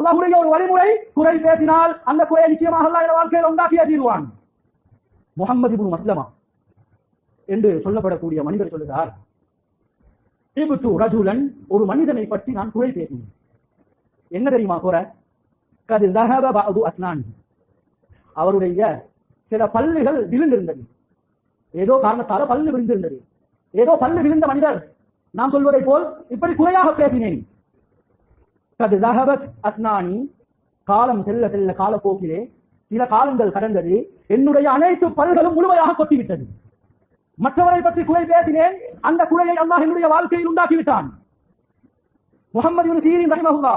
அல்லாஹ்வுடைய ஒரு வழிமுறை குறை பேசினால் அந்த குறையை நிச்சயமாக அல்லாஹ் என் வாழ்க்கையில் உண்டாக்கியே தீருவான். முகமது இபுன் மஸ்லமா என்று சொல்லப்படக்கூடிய மனிதர் சொல்லுகிறார் இபுத்து ரஜுலன் ஒரு மனிதனை பற்றி நான் குறை பேசினேன். என்ன தெரியுமா குறை? கதில் தஹப பஅது அஸ்னான். அவருடைய சில பல்லுகள் விழுந்திருந்தது. ஏதோ காரணத்தால பல்லு விழுந்திருந்தது. ஏதோ பல்லு விழுந்த மனிதர். நான் சொல்வதை போல் இப்படி குறையாக பேசினேன். கது தஹபத் அஸ்னானி காலம் செல்ல செல்ல காலப்போக்கிலே சில காலங்கள் கடந்தது. என்னுடைய அனைத்து பல்களும் முழுமையாக கொட்டிவிட்டது. மற்றவரை பற்றி குறை பேசினேன். அந்த குறையை அல்லாஹ் என்னுடைய வாழ்க்கையில் உண்டாக்கிவிட்டான். முகமது சீரின் ரஹிமஹுல்லா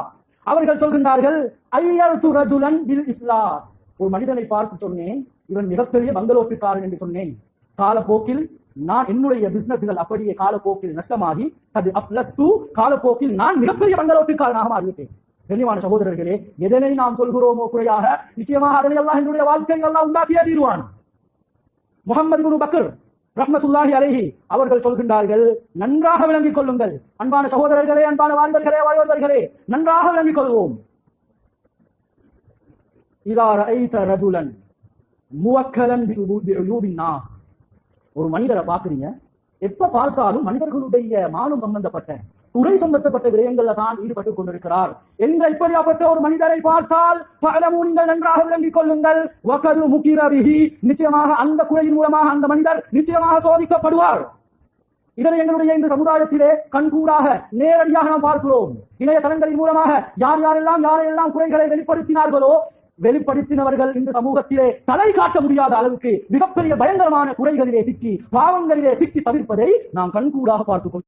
அவர்கள் சொல்கின்றார்கள் ஐயர்து ரஜுலன் பில் இஸ்லாஸ் ஒரு மனிதனை பார்த்து சொன்னேன். இவன் மிகப்பெரிய பங்களோப்பிக்காரன் என்று சொன்னேன். காலப்போக்கில் நான் என்னுடைய பிசினஸ்கள் அப்படியே காலப்போக்கில் நஷ்டமாகி அது அப்ளஸ் டூ காலப்போக்கில் நான் மிகப்பெரிய பங்களோட்டுக்காரனாக மாறிவிட்டேன். கண்ணியமான சகோதரர்களே எதனை நாம் சொல்கிறோமோ குறையாக நிச்சயமாக அதனை எல்லாம் என்னுடைய வாழ்க்கையில் எல்லாம் உண்டாக்கியே தீர்வான். முகமது குரு பக்கர் ரஹ்மத்துல்லாஹி அலஹி அவர்கள் சொல்கின்றார்கள் நன்றாக விளங்கிக் கொள்ளுங்கள். அன்பான சகோதரர்களே அன்பான வாழ்வர்களே வாழ்வர்களே நன்றாக விளங்கிக் கொள்வோம். இதா ரஐத ரஜுலன் முவக்கலன் நாஸ். ஒரு மனிதரை பாக்குறீங்க எப்ப பார்த்தாலும் மனிதர்களுடைய மானம் சம்பந்தப்பட்ட துறை சம்பந்தப்பட்ட விடயங்கள்ல தான் ஈடுபட்டுக் கொண்டிருக்கிறார். என்ற இப்படியாப்பட்ட ஒரு மனிதரை பார்த்தால் பலமும் நீங்கள் நன்றாக விளங்கிக் கொள்ளுங்கள். வகது முக்கிரபிஹி நிச்சயமாக அந்த குறையின் மூலமாக அந்த மனிதர் நிச்சயமாக சோதிக்கப்படுவார். இதனை எங்களுடைய இந்த சமுதாயத்திலே கண்கூடாக நேரடியாக நாம் பார்க்கிறோம். இணையதளங்களின் மூலமாக யார் யாரெல்லாம் யாரெல்லாம் குறைகளை வெளிப்படுத்தினார்களோ வெளிப்படுத்தினவர்கள் இந்த சமூகத்திலே தலை காட்ட முடியாத அளவுக்கு மிகப்பெரிய பயங்கரமான குறைகளிலே சிக்கி பாவங்களிலே சிக்கி தவிர்ப்பதை நாம் கண்கூடாக பார்த்துக்